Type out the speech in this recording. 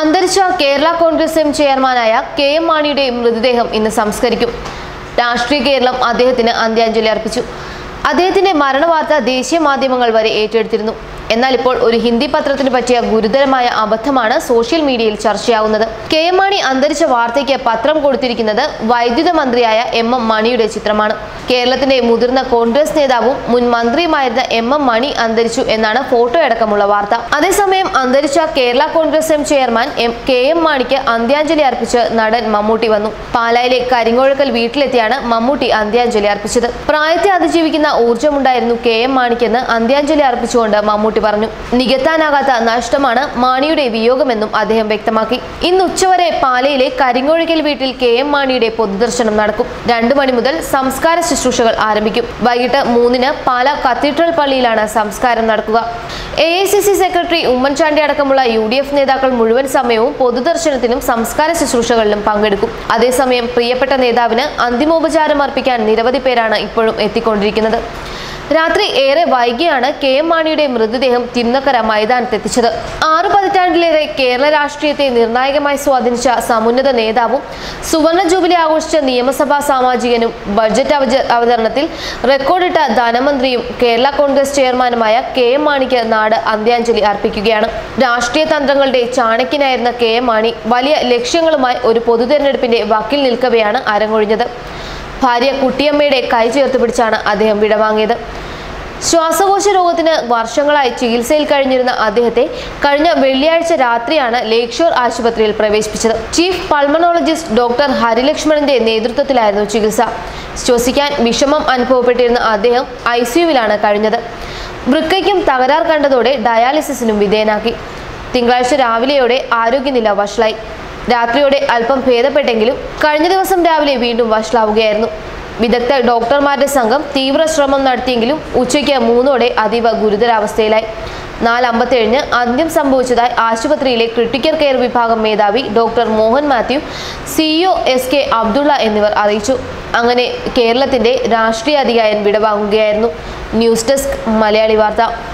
അന്തരിച്ച കേരള കോൺഗ്രസ് എം ചെയർമാനായ K M മാണിയുടെ മൃതദേഹം ഇന്ന് സംസ്കരിക്കും. രാഷ്ട്രീയ കേരളം അദ്ദേഹത്തിന് അന്ത്യാഞ്ജലി അർപ്പിച്ചു. അദ്ദേഹത്തിന്റെ മരണവാർത്ത ദേശീയ മാധ്യമങ്ങൾ വരെ ഏറ്റെടുത്തിരുന്നു. എന്നാൽ ഇപ്പോൾ ഒരു ഹിന്ദി പത്രത്തിന് പറ്റിയ ഗുരുതരമായ അബദ്ധമാണ് സോഷ്യൽ മീഡിയയിൽ ചർച്ചയാവുന്നത്. കെ എം മാണി അന്തരിച്ച വാർത്തയ്ക്ക് പത്രം കൊടുത്തിരിക്കുന്നത് വൈദ്യുത മന്ത്രിയായ എം എം മണിയുടെ ചിത്രമാണ്. കേരളത്തിന്റെ മുതിർന്ന കോൺഗ്രസ് നേതാവും മുൻ മന്ത്രിയുമായിരുന്ന എം എം മണി അന്തരിച്ചു എന്നാണ് ഫോട്ടോ അടക്കമുള്ള വാർത്ത. അതേസമയം അന്തരിച്ച Kerala Congress M chairman M K M മാണിക്ക് അന്ത്യാഞ്ജലി അർപ്പിച്ച് നടൻ മമ്മൂട്ടി വന്നു. പാലായിലെ കരിങ്ങോഴക്കൽ വീട്ടിലെത്തിയാണ് മമ്മൂട്ടി അന്ത്യാഞ്ജലി അർപ്പിച്ചത്. പ്രായത്തെ അതിജീവിക്കുന്ന ഊർജമുണ്ടായിരുന്നു കെ എം മാണിക്കെന്ന് അന്ത്യാഞ്ജലി അർപ്പിച്ചുകൊണ്ട് മമ്മൂട്ടി പറഞ്ഞു. നികത്താനാകാത്ത നഷ്ടമാണ് മാണിയുടെ വിയോഗമെന്നും അദ്ദേഹം വ്യക്തമാക്കി. ഇന്ന് ഉച്ചവരെ പാലയിലെ കരിങ്ങോഴക്കൽ വീട്ടിൽ കെ എം മാണിയുടെ പൊതുദർശനം നടക്കും. രണ്ടു മണി മുതൽ സംസ്കാര ശുശ്രൂഷകൾ ആരംഭിക്കും. വൈകിട്ട് മൂന്നിന് പാല കത്തീഡ്രൽ പള്ളിയിലാണ് സംസ്കാരം നടക്കുക. A I C C secretary Oommen Chandy അടക്കമുള്ള യു ഡി എഫ് നേതാക്കൾ മുഴുവൻ സമയവും പൊതുദർശനത്തിനും സംസ്കാര ശുശ്രൂഷകളിലും പങ്കെടുക്കും. അതേസമയം പ്രിയപ്പെട്ട നേതാവിന് അന്തിമോപചാരം അർപ്പിക്കാൻ നിരവധി പേരാണ് ഇപ്പോഴും എത്തിക്കൊണ്ടിരിക്കുന്നത്. രാത്രി ഏറെ വൈകിയാണ് കെ എം മാണിയുടെ മൃതദേഹം തിരുനക്കര മൈതാനത്തെത്തിച്ചത്. ആറു പതിറ്റാണ്ടിലേറെ കേരള രാഷ്ട്രീയത്തെ നിർണായകമായി സ്വാധീനിച്ച സമുന്നത നേതാവും സുവർണ ജൂബിലി ആഘോഷിച്ച നിയമസഭാ സാമാജികനും ബഡ്ജറ്റ് അവതരണത്തിൽ റെക്കോർഡിട്ട ധനമന്ത്രിയും കേരള കോൺഗ്രസ് ചെയർമാനുമായ കെ എം മാണിക്ക് നാട് അന്ത്യാഞ്ജലി അർപ്പിക്കുകയാണ്. രാഷ്ട്രീയ തന്ത്രങ്ങളുടെ ചാണക്യനായിരുന്ന കെ എം മാണി വലിയ ലക്ഷ്യങ്ങളുമായി ഒരു പൊതുതെരഞ്ഞെടുപ്പിന്റെ വക്കിൽ നിൽക്കവെയാണ് അരങ്ങൊഴിഞ്ഞത്. ഭാര്യ കുട്ടിയമ്മയുടെ കൈ ചേർത്ത് പിടിച്ചാണ് അദ്ദേഹം വിടവാങ്ങിയത് ശ്വാസകോശ രോഗത്തിന് വർഷങ്ങളായി ചികിത്സയിൽ കഴിഞ്ഞിരുന്ന അദ്ദേഹത്തെ കഴിഞ്ഞ വെള്ളിയാഴ്ച രാത്രിയാണ് ലേക്ഷോർ ഷോർ ആശുപത്രിയിൽ പ്രവേശിപ്പിച്ചത്. ചീഫ് പൾമണോളജിസ്റ്റ് ഡോക്ടർ ഹരിലക്ഷ്മണന്റെ നേതൃത്വത്തിലായിരുന്നു ചികിത്സ. ശ്വസിക്കാൻ വിഷമം അനുഭവപ്പെട്ടിരുന്ന അദ്ദേഹം ഐ സിയുവിലാണ് കഴിഞ്ഞത്. വൃക്കയ്ക്കും തകരാർ കണ്ടതോടെ ഡയാലിസിസിനും വിധേയനാക്കി. തിങ്കളാഴ്ച രാവിലെയോടെ ആരോഗ്യനില വഷളായി. രാത്രിയോടെ അല്പം ഭേദപ്പെട്ടെങ്കിലും കഴിഞ്ഞ ദിവസം രാവിലെ വീണ്ടും വഷളാവുകയായിരുന്നു. വിദഗ്ധ ഡോക്ടർമാരുടെ സംഘം തീവ്ര ശ്രമം നടത്തിയെങ്കിലും ഉച്ചയ്ക്ക് മൂന്നോടെ അതീവ ഗുരുതരാവസ്ഥയിലായി. നാലമ്പത്തേഴിന് അന്ത്യം സംഭവിച്ചതായി ആശുപത്രിയിലെ ക്രിട്ടിക്കൽ കെയർ വിഭാഗം മേധാവി doctor Mohan Mathew CEO S K Abdulla എന്നിവർ അറിയിച്ചു. അങ്ങനെ കേരളത്തിന്റെ രാഷ്ട്രീയ അധികാരൻ വിടവാങ്ങുകയായിരുന്നു. ന്യൂസ് ഡെസ്ക് മലയാളി വാർത്ത.